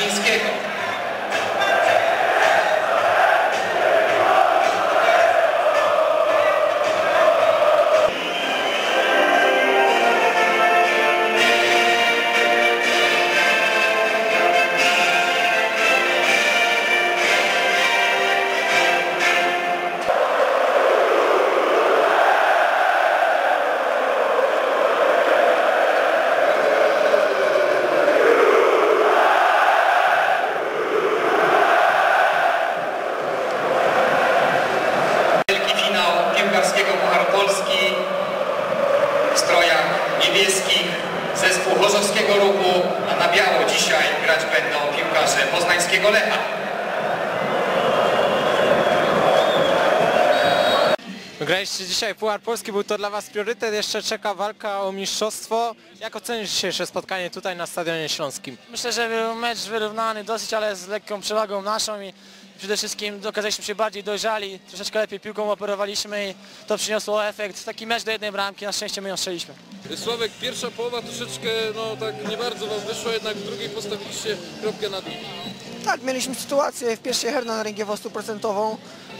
Chiefs kick. Bozowskiego Ruchu, a na biało dzisiaj grać będą piłkarze poznańskiego Lecha. Graliście dzisiaj Puchar Polski, był to dla Was priorytet, jeszcze czeka walka o mistrzostwo. Jak ocenisz dzisiejsze spotkanie tutaj na Stadionie Śląskim? Myślę, że był mecz wyrównany dosyć, ale z lekką przewagą naszą i przede wszystkim okazaliśmy się bardziej dojrzali, troszeczkę lepiej piłką operowaliśmy i to przyniosło efekt. Taki mecz do jednej bramki, na szczęście my ją strzeliśmy. Sławek, pierwsza połowa troszeczkę, no tak nie bardzo wam wyszło, jednak w drugiej postawiliście kropkę na dół. Tak, mieliśmy sytuację w pierwszej Hernan Ręgiewo stuprocentową.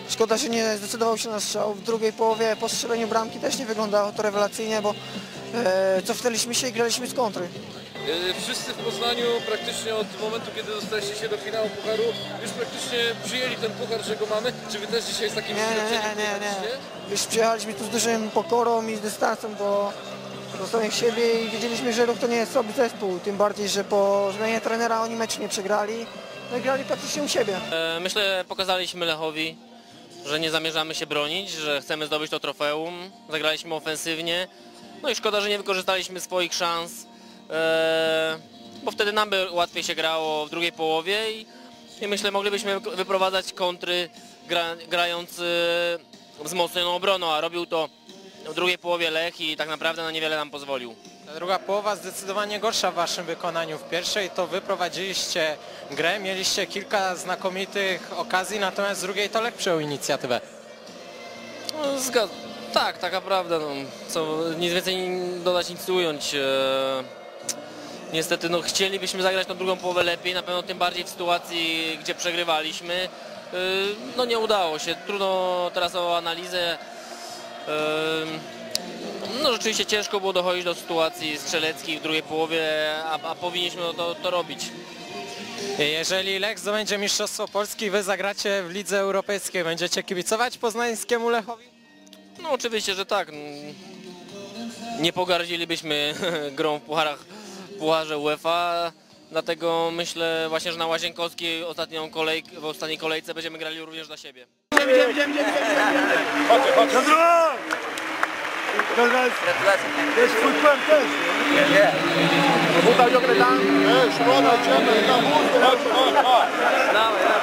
Szkoda, że nie zdecydował się na strzał. W drugiej połowie po strzeleniu bramki też nie wyglądało to rewelacyjnie, bo e, cofnęliśmy się i graliśmy z kontry. E, Wszyscy w Poznaniu praktycznie od momentu, kiedy dostaliście się do finału Pucharu, już praktycznie przyjęli ten Puchar, że go mamy. Czy wy też dzisiaj z takim Nie, nie, nie, nie. Już przyjechaliśmy tu z dużym pokorą i z dystansem do, do samych siebie i wiedzieliśmy, że ruch to nie jest słaby zespół. Tym bardziej, że po zmianie trenera oni mecz nie przegrali. No i grali praktycznie u siebie. E, Myślę, że pokazaliśmy Lechowi, że nie zamierzamy się bronić, że chcemy zdobyć to trofeum. Zagraliśmy ofensywnie. No i szkoda, że nie wykorzystaliśmy swoich szans, bo wtedy nam by łatwiej się grało w drugiej połowie i, i myślę, moglibyśmy wyprowadzać kontry gra, grając e, wzmocnioną obroną, a robił to w drugiej połowie Lech i tak naprawdę na niewiele nam pozwolił. Ta druga połowa zdecydowanie gorsza w Waszym wykonaniu. W pierwszej to Wy prowadziliście grę, mieliście kilka znakomitych okazji, natomiast w drugiej to Lech przejął inicjatywę. No, zgad... Tak, taka prawda. No, co, nic więcej dodać, nic ująć. E... Niestety no, chcielibyśmy zagrać tą drugą połowę lepiej, na pewno tym bardziej w sytuacji, gdzie przegrywaliśmy. E... No nie udało się. Trudno teraz o analizę. E... No rzeczywiście ciężko było dochodzić do sytuacji strzeleckich w drugiej połowie, a, a powinniśmy to, to robić. Jeżeli Lech zdobędzie Mistrzostwo Polski, Wy zagracie w Lidze Europejskiej, będziecie kibicować poznańskiemu Lechowi? No oczywiście, że tak. Nie pogardzilibyśmy grą w pucharach, pucharze UEFA, dlatego myślę właśnie, że na Łazienkowskiej ostatnią kolej, w ostatniej kolejce będziemy grali również dla siebie. Tutaj ciągle tam. Szkoda, idziemy, na wóz,